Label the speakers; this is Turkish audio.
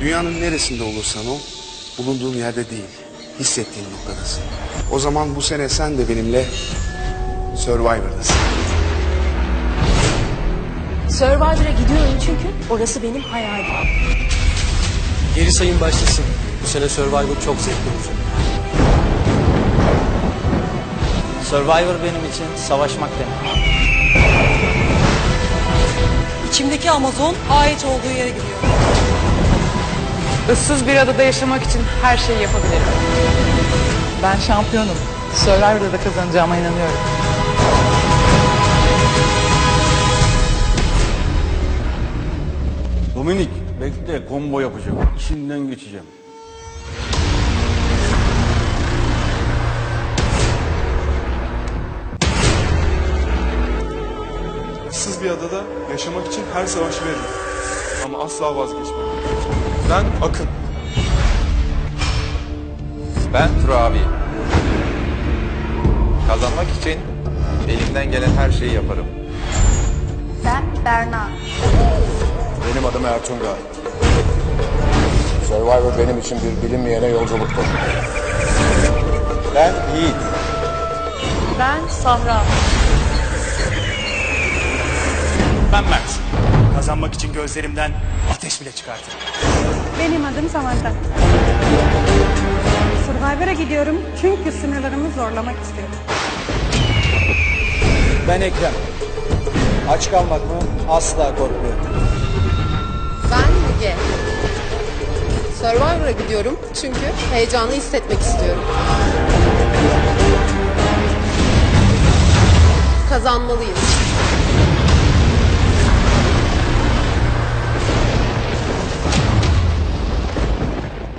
Speaker 1: Dünyanın neresinde olursan ol, bulunduğun yerde değil, hissettiğin noktadasın. O zaman bu sene sen de benimle Survivor'dasın.
Speaker 2: Survivor'a gidiyorum çünkü orası benim hayalim.
Speaker 3: Geri sayım başlasın. Bu sene Survivor çok zevkli olacak.
Speaker 4: Survivor benim için savaşmak demek.
Speaker 5: İçimdeki Amazon ait olduğu yere gidiyor.
Speaker 6: Issız bir adada yaşamak için her şeyi yapabilirim. Ben şampiyonum. Survivor'da da kazanacağıma inanıyorum.
Speaker 7: Dominik bekle combo yapacağım. İşinden geçeceğim.
Speaker 8: Issız bir adada yaşamak için her savaşı veririm. Ama asla vazgeçmem. Ben Akın.
Speaker 9: Ben Turabi. Kazanmak için elimden gelen her şeyi yaparım.
Speaker 10: Ben Berna.
Speaker 11: Benim adım Ertunga. Survivor benim için bir bilinmeyene yolculuktur.
Speaker 4: Ben Yiğit.
Speaker 5: Ben Sahra.
Speaker 12: Ben Mert. Kazanmak için gözlerimden ateş bile çıkartırım.
Speaker 10: Benim adım Samantha. Survivor'a gidiyorum çünkü sınırlarımı zorlamak istiyorum.
Speaker 4: Ben Ekrem. Aç kalmak mı? Asla korkmuyorum.
Speaker 5: Ben Müge. Survivor'a gidiyorum çünkü heyecanı hissetmek istiyorum. Kazanmalıyım.